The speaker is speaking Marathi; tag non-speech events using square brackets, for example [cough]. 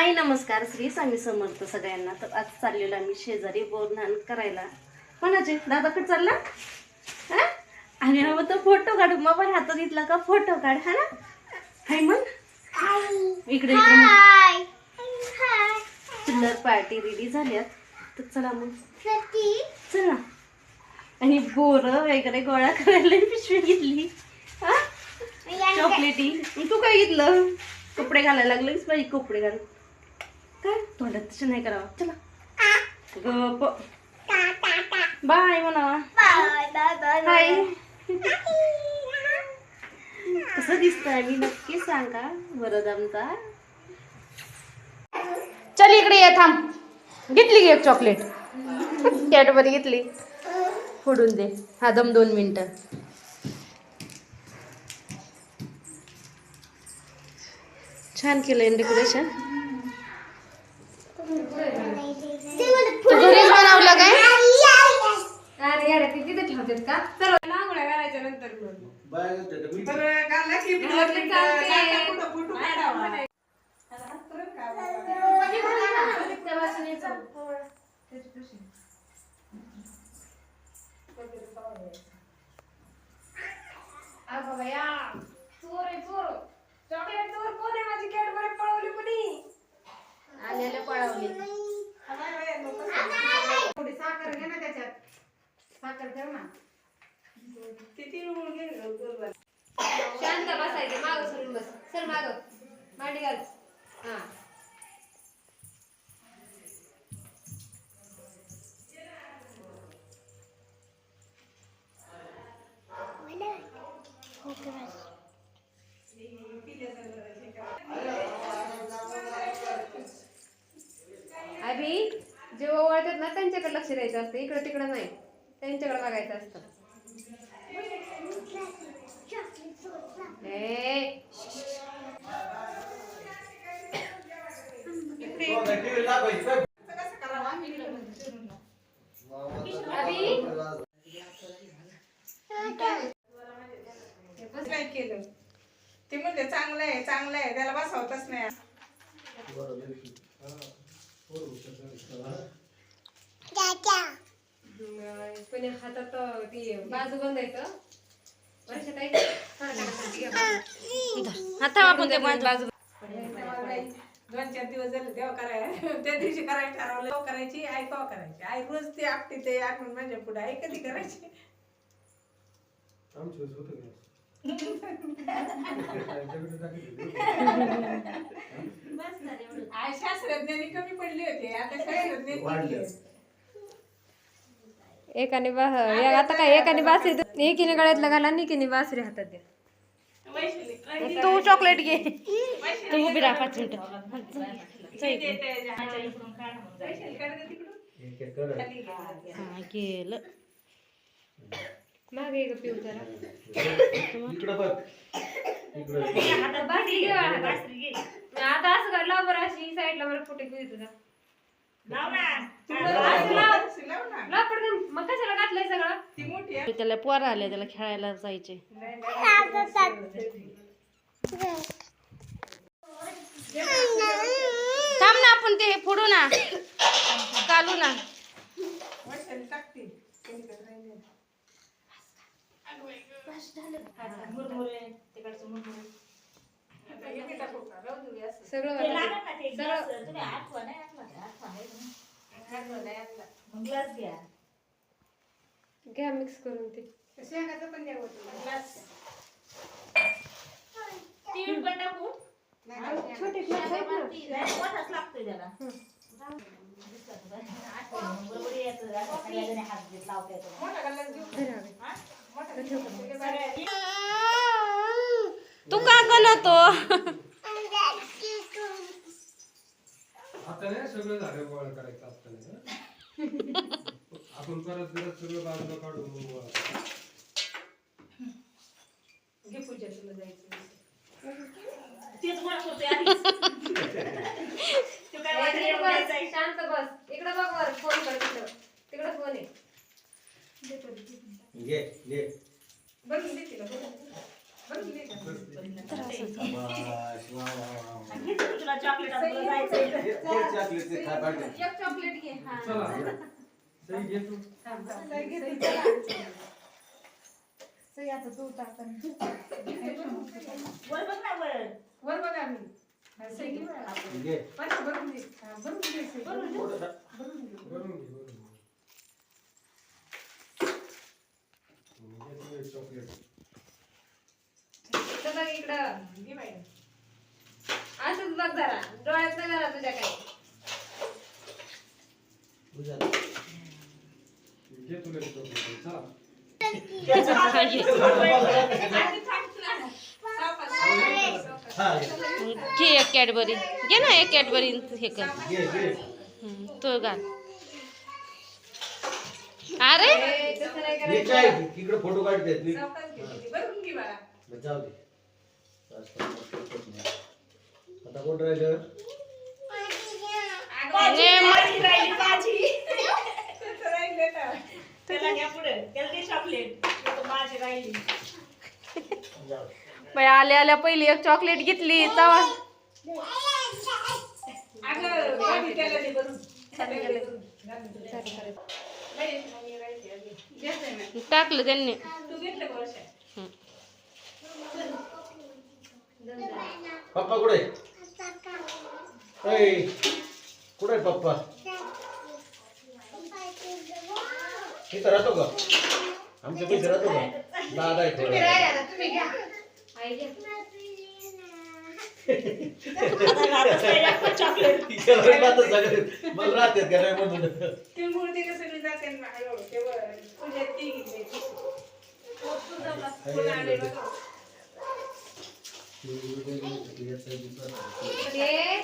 हाय नमस्कार. श्री स्वामी समर्थ सगळ्यांना. तर आज चाललेलो आम्ही शेजारी बोरणान करायला. कोणाचे दादाकडे चालला? हा? आणि हवं तर फोटो काढू. मोबाईल हातात घेतला का फोटो काढ हा ना? हाय मग इकडे. चिल्लर पार्टी रेडी झाल्यात. तर चला मग. चला. आणि बोर वगैरे गोळा करायला पिशवी घेतली. हा? चॉकलेटी तू काय घेतलं? कपडे घालायला लागलेस पाहिजे कपडे घाल. काय तोंडात तसं नाही करावं चला गप बाय म्हणा हाय कसं दिसतंय मी नक्की सांगा वरद आमचा चल इकडे ये थांब。घेतली एक चॉकलेट? [laughs] कॅडबरी घेतली. फोडून दे. हा दम दोन मिनिटं. छान केलंय डेकोरेशन घरीच बनवलं काय? अरे अरे ते तिथे ठेवतात का? तर लांगड्या घालायच्या नंतर मग. तर घाला की म्हटलं चालते. फोटो काढावा. अगं बया, चोर आहे, चोर. चॉकलेट चोर कोण आहे? माझी कॅडबरी पळवली कुणी? आलेले पळवली. थोडी साखर घे ना त्याच्यात. साखर ठेव ना. शांत बसायचं माग सरून बस. सर माग. मांडी घाल. हा. त्यांच्याकडे लक्ष द्यायचं असतं. इकडं तिकडं नाही. त्यांच्याकडे बघायचं असतं. ए काय केलं ते म्हणते चांगलं आहे चांगलं आहे त्याला बसवतच नाही पण हातात ती बाजू बंदायचं आता आपण ते बाजू. दोन चार दिवस झाले तेव्हा करायला त्या दिवशी करायला ठरवलं. करायची आई करायची. आई रोज ते आपटी ते आठवण माझ्या पुढे आई कधी करायची? [laughs] आई शास्त्रज्ञानी कमी पडली होती. आता शास्त्रज्ञानी. एकाने बा या- आता काय एकाने बासरी एकीने गळ्यातला घाला आणि एकीने बासरी हातात द्या तू चॉकलेट घे. तू उभी राहा पाच मिनिटं. गं. हा मागे पिऊ जरा. इकडं बघ. इकडं. आता बासरी घे बाळा. आता असं कर लाव बरं अशी साईडला बरं फुटे घेऊ तुझा लाव ना असं लाव. लाव ना लाव पटकन मग कशाला घातलंय सगळं ती मोठी आहे त्याला पोर आले त्याला खेळायला जायचे. थांब ना आपण ते फोडू ना. कालू ना. हे. सगळं. सगळं घ्या मिक्स करून ते. शेंगाचं पण द्या छोटे घेऊ. ते का गणतो? आता नाही सगळं झालं गोळा करायचं असतं नाही [laughs] आपण परत परत सगळं बाजूला करायचं. घे पूजा तुला जायचं नीट बस, शांत बस. इकडे बघ वर फोन कर तिकडं तिकडे फोन आहे घे दे तिला दे. वा, वा. तुला चॉकलेट एक चॉकलेट घे हा. चला. सही घे तू. वर बघा मी. हा, सही घे. पाच भरून दे हा, भरून दे सही. भरून दे. भरून दे. चला इकडं. घे बाई. असंच बघ जरा. डोळ्यात नाही जरा तुझ्या काही तुला एक चॉकलेट चला घे एक कॅडबरी. घे ना एक कॅडबरी हे कर. तो घाल. अरे? फोटो बाळा. जाऊ दे. आता कोण राहिलं. त्याला घ्या पुढे. त्याला दे चॉकलेट तो माझी राहिली जाऊ दे. बाई, आल्या आल्या पहिली एक चॉकलेट घेतली तवा. अगं त्याला दे दे. बाई, मम्मी राहिली. टाकलं त्यांनी. तू घेतलं का वर्षा? पप्पा कुठे? ऐ, कुठे आहे पप्पा? इथं राहतो का आमच्या पैसे राहतो का दादा आहे तुम्ही थोडा. राहिला आता, तुम्ही घ्या आई घ्या इकडे राहतो सगळे. मला राहतात का नाही म्हणून ती मूर्ती कसं सगळी जाते ना हळूहळू. ते वर तुझ्या ती घेतली. तुझं बस. कोण आले बघा. घे